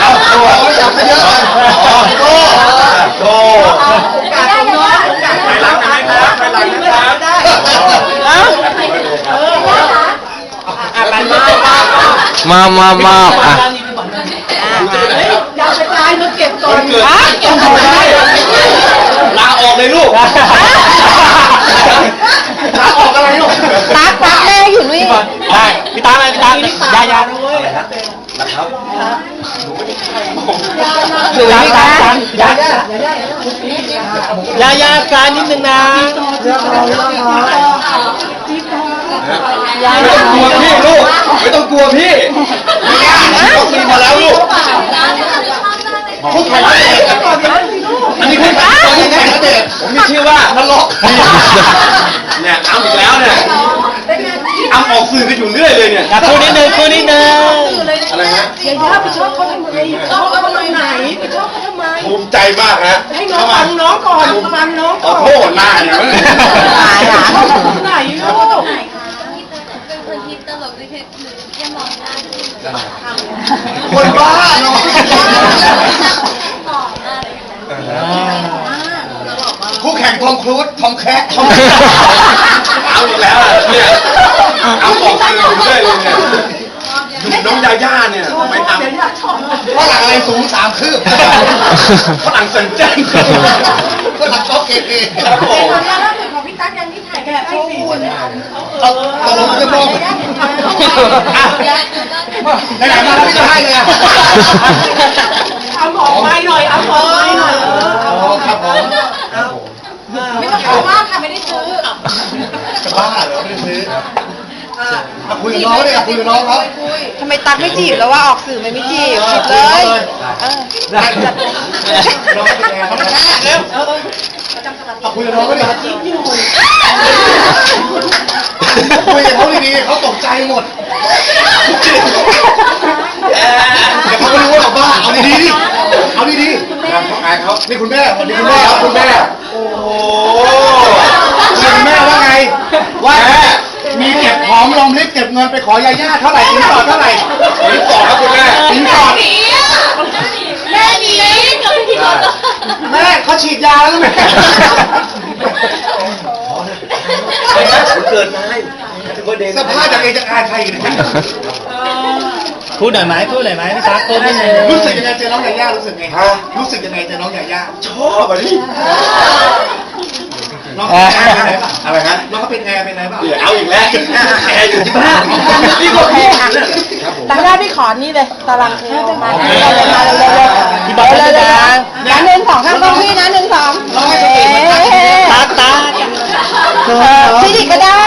เอาตัวเขาอยากเยอะโตโตกาดตรงน้องไปหลังนะครับไปหลังนะครับมามามาอะอยากไปตายมาเก็บก่อนฮะเก็บก่อนลาออกเลยลูกลาออกอะไรลูกตาตาแม่อยู่นี่ได้พี่ตา หรือไม่คะยายายาการนิดนึงนะไม่ต้องกลัวพี่ลูกไม่ต้องกลัวพี่ต้องมีมาแล้วลูกคู่แข่งนักเตะอันนี้คู่แข่งคู่แข่งนักเตะผมมีชื่อว่านรกเนี่ยอ้ำอีกแล้วเนี่ยอ้ำออกสื่อกันอยู่เรื่อยเลยเนี่ยพูดนิดนึงพูดนิดนึง อะไรฮะอย่าย่าไปชอบเขาทำไมชอบเขาทำไมไหนไปชอบเขาทำไม ภูมิใจมากฮะให้น้องฟังน้องก่อนฟังน้องขอก่อนโทษหน้าเนี่ยหายหลานไหนลูกเป็นคนที่ตลกด้วยคือหนูแค่มองหน้าที่หนูทำคนบ้าเนาะหล่อมากเลยนะคู่แข่งทอมครูซทอมแคร์ทอมเอาอีกแล้วอะเนี่ยเอาออกสื่ออยู่เรื่อยเลยเนี่ย น้องยาย่าเนี่ยไปทำเดี๋ยวอยากชอบฝรั่งอะไรสูงสามคืบฝรั่งเซนเจนฝรั่งช็อกเกตเองครับผมตอนนี้ล่าสุดของพี่ตั๊กยังที่ถ่ายแค่พูดเอาตกลงจะมองไหนๆมาแล้วพี่จะให้เลยอะเอาหมอไปหน่อยเอาหมอไปหน่อยเออเอาอ๋อครับผมไม่ต้องกลัวมากค่ะไม่ได้ซื้อจะบ้าเหรอไม่ได้ซื้อ มาคุยกับน้องเลยอะคุยกับน้องเขาทำไมตักไม่จีบแล้วว่าออกสื่อไม่ไม่จีบจีบเลยเออได้น้องเป็นแอร์เขาแค่เร็วเอาคุยกับน้องเขาเลยคุยกับเขาดีๆเขาตกใจหมดเดี๋ยวเขาก็รู้ว่าเราบ้าเอาดีๆดิเอาดีๆนะอายเขา นี่คุณแม่สวัสดีคุณแม่ครับคุณแม่ โอ้โหคุณแม่ว่าไง ว่ามีเก็บหอ มรอมริบเก็บเงินไปขอยาย่าเท่าไหร่สินสอดเท่าไหร่สินสอดครับคุณแม่สินสอดแม่ดีกับพี่โตโต้แม่เขาฉีดยาแล้วแม่เกิดนายสภาพจากเองจะอายใครกันเนี่ยพูดหน่อยไหมพูดหน่อยไหมพี่ตั๊กพูดนิดนึงรู้สึกยังไงเจอน้องยาย่ารู้สึกไงรู้สึกยังไงเจอน้องยาย่าชอบอะดิ น้องเป็นแอร์เป็นไรป่ะอะไรฮะน้องเขาเป็นแอร์เป็นไรป่ะเอาอีกแล้วแอร์อยู่ที่บ้านนี่ก็แอร์ครับผมตักได้พี่ขอนี่เลยตารางเทลมาเร็วๆมาเร็วๆเร็วๆพี่บอลเร็วๆนะนะหนึ่งสองข้างกล้องพี่นะหนึ่งสองน้องให้สติมันตั้งเอ๊ะตั๊กตั๊กเออพี่ดิก็ได้